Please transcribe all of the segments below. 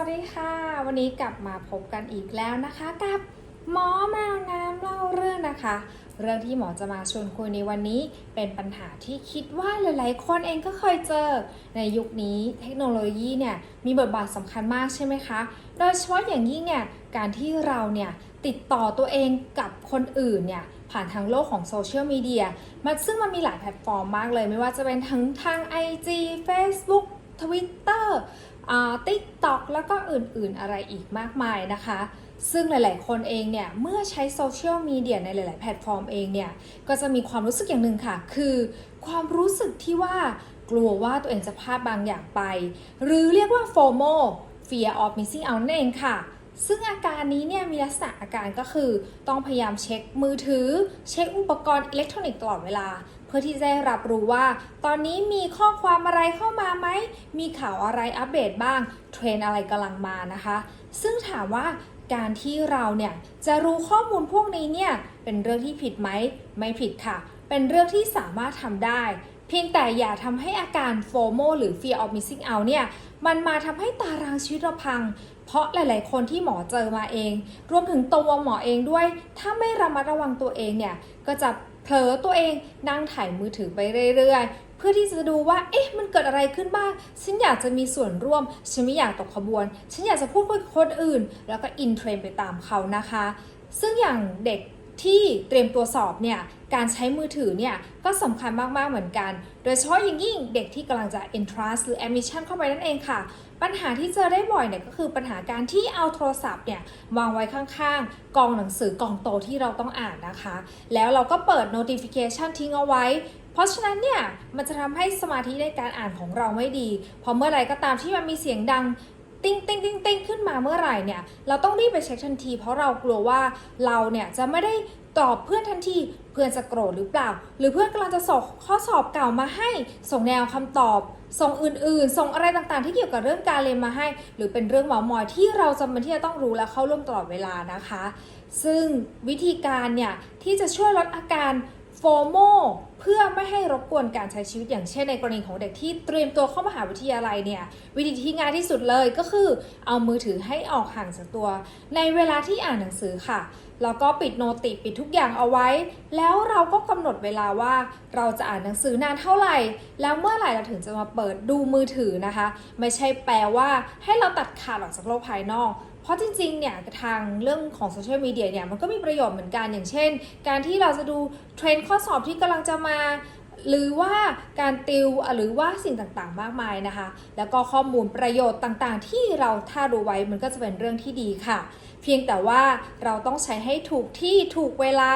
วัสดีค่ะ วันนี้กลับมาพบกันอีกแล้วนะคะกับหมอแมวน้ำเล่าเรื่องนะคะ เรื่องที่หมอจะมาชวนคุยในวันนี้เป็นปัญหาที่คิดว่าหลาย ๆ คนเองก็เคยเจอ ในยุคนี้เทคโนโลยีเนี่ยมีบทบาทสำคัญมากใช่ไหมคะ โดยเฉพาะอย่างยิ่งเนี่ยการที่เราเนี่ยติดต่อตัวเองกับคนอื่นเนี่ยผ่านทางโลกของโซเชียลมีเดียมันซึ่งมันมีหลายแพลตฟอร์มมากเลย ไม่ว่าจะเป็นทั้งทาง IG Facebook Twitter ติ๊กต็อกแล้วก็อื่นๆอะไรอีกมากมายนะคะ ซึ่งหลายๆ คนเองเนี่ย เมื่อใช้โซเชียลมีเดียในหลาย ๆ แพลตฟอร์มเองเนี่ย ก็จะมีความรู้สึกอย่างหนึ่งค่ะ คือความรู้สึกที่ว่ากลัวว่าตัวเองจะพลาดบางอย่างไป หรือเรียกว่า FOMO Fear of Missing Out นั่นเองค่ะซึ่งอาการนี้เนี่ยมีลักษณะอาการก็คือ ต้องพยายามเช็คมือถือ เช็คอุปกรณ์อิเล็กทรอนิกส์ตลอดเวลา พื่อที่จะได้รับรู้ว่า ตอนนี้มีข้อความอะไรเข้ามาไหม มีข่าวอะไรอัปเดตบ้าง เทรนอะไรกำลังมานะคะ ซึ่งถามว่าการที่เราเนี่ยจะรู้ข้อมูลพวกนี้เนี่ยเป็นเรื่องที่ผิดไหม ไม่ผิดค่ะ เป็นเรื่องที่สามารถทำได้ เพียงแต่อย่าทำให้อาการ FOMO หรือ Fear of Missing Out เนี่ยมันมาทำให้ตารางชีวิตเราพัง เพราะหลาย ๆ คนที่หมอเจอมาเอง รวมถึงตัวหมอเองด้วย ถ้าไม่ระมัดระวังตัวเองเนี่ยก็จะ เผลอตัวเองนั่งถ่ายมือถือไปเรื่อยๆ เพื่อที่จะดูว่า เอ๊ะ มันเกิดอะไรขึ้นบ้าง ฉันอยากจะมีส่วนร่วม ฉันไม่อยากตกขบวน ฉันอยากจะพูดคุยกับคนอื่น แล้วก็อินเทรนไปตามเขานะคะ ซึ่งอย่างเด็ก ที่เตรียมตัวสอบเนี่ยการใช้มือถือเนี่ยก็สำคัญมาก ๆ เหมือนกัน โดยเฉพาะอย่างยิ่งเด็กที่กำลังจะ entrance หรือ admission เข้าไปนั่นเองค่ะ ปัญหาที่เจอได้บ่อยเนี่ยก็คือปัญหาการที่เอาโทรศัพท์เนี่ยวางไว้ข้าง ๆ กองหนังสือกองโตที่เราต้องอ่านนะคะ แล้วเราก็เปิด notification ทิ้งเอาไว้ เพราะฉะนั้นเนี่ยมันจะทำให้สมาธิในการอ่านของเราไม่ดี พอเมื่อไรก็ตามที่มันมีเสียงดัง ติ้งติ้งติ้งติ้งขึ้นมาเมื่อไหร่เนี่ย เราต้องรีบไปเช็คทันที เพราะเรากลัวว่าเราเนี่ยจะไม่ได้ตอบเพื่อนทันที เพื่อนจะโกรธหรือเปล่า หรือเพื่อนกำลังจะส่งข้อสอบเก่ามาให้ ส่งแนวคำตอบ ส่งอื่นๆ ส่งอะไรต่างๆ ที่เกี่ยวกับเรื่องการเรียนมาให้ หรือเป็นเรื่องหมอมอยที่เราจำเป็นที่จะต้องรู้และเข้าร่วมตลอดเวลานะคะ ซึ่งวิธีการเนี่ยที่จะช่วยลดอาการ โฟโมเพื่อไม่ให้รบกวนการใช้ชีวิตอย่างเช่นในกรณีของเด็กที่เตรียมตัวเข้ามหาวิทยาลัยเนี่ยวิธีที่ง่ายที่สุดเลยก็คือเอามือถือให้ออกห่างจากตัว ในเวลาที่อ่านหนังสือค่ะแล้วก็ปิดโนติปิดทุกอย่างเอาไว้ แล้วเราก็กำหนดเวลาว่าเราจะอ่านหนังสือนานเท่าไหร่ แล้วเมื่อไหร่เราถึงจะมาเปิดดูมือถือนะคะ ไม่ใช่แปลว่าให้เราตัดขาดออกจากโลกภายนอก เพราะจริงๆ เนี่ยทางเรื่องของโซเชียลมีเดียเนี่ยมันก็มีประโยชน์เหมือนกันอย่างเช่น การที่เราจะดูเทรนด์ข้อสอบที่กำลังจะมาหรือว่าการติวหรือว่าสิ่งต่างๆ มากมายนะคะ แล้วก็ข้อมูลประโยชน์ต่างๆ ที่เราถ้ารู้ไว้มันก็จะเป็นเรื่องที่ดีค่ะ เพียงแต่ว่าเราต้องใช้ให้ถูกที่ถูกเวลา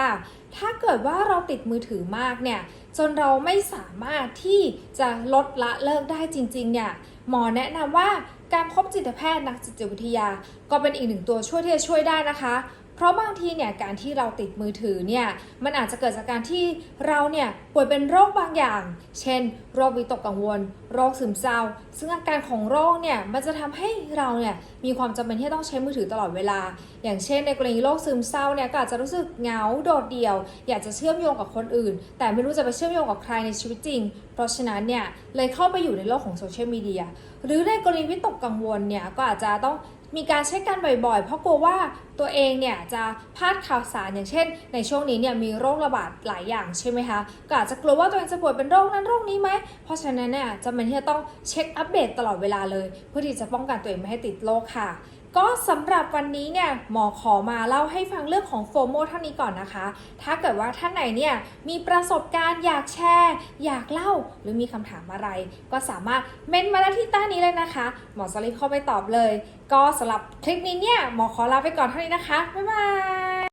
ถ้าเกิดว่าเราติดมือถือมากเนี่ยจนเราไม่สามารถที่จะลดละเลิกได้จริงๆเนี่ยหมอแนะนำว่า การพบจิตแพทย์นักจิตวิทยา ก็เป็นอีกหนึ่งตัวช่วยที่จะช่วยได้นะคะ เพราะบางทีเนี่ยการที่เราติดมือถือเนี่ยมันอาจจะเกิดจากการที่เราเนี่ยป่วยเป็นโรคบางอย่าง เช่น โรควิตกกังวล โรคซึมเศร้า ซึ่งอาการของโรคเนี่ยมันจะทำให้เราเนี่ยมีความจำเป็นที่ต้องใช้มือถือตลอดเวลา อย่างเช่น ในกรณีโรคซึมเศร้าเนี่ยก็อาจจะรู้สึกเหงาโดดเดี่ยว อยากจะเชื่อมโยงกับคนอื่น แต่ไม่รู้จะไปเชื่อมโยงกับใครในชีวิตจริง เพราะฉะนั้นเนี่ยเลยเข้าไปอยู่ในโลกของโซเชียลมีเดียหรือในกรณีวิตกกังวลเนี่ยก็อาจจะต้อง มีการเช็คกันบ่อยๆ เพราะกลัวว่าตัวเองเนี่ยจะพลาดข่าวสารอย่างเช่น ในช่วงนี้เนี่ยมีโรคระบาดหลายอย่างใช่ไหมคะก็อาจจะกลัวว่าตัวเองจะป่วยเป็นโรคนั้นโรคนี้ไหม เพราะฉะนั้นเนี่ยจำเป็นที่จะต้องเช็คอัปเดตตลอดเวลาเลย เพื่อที่จะป้องกันตัวเองไม่ให้ติดโรคค่ะ ก็สำหรับวันนี้เนี่ยหมอขอมาเล่าให้ฟังเรื่องของโฟโมเท่านี้ก่อนนะคะ ถ้าเกิดว่าท่านไหนเนี่ยมีประสบการณ์อยากแชร์ อยากเล่าหรือมีคำถามอะไร ก็สามารถเมนมาได้ที่ใต้นี้เลยนะคะ หมอจะรีบเข้าไปตอบเลย ก็สำหรับคลิปนี้เนี่ยหมอขอลาไปก่อนเท่านี้นะคะ บ๊ายบาย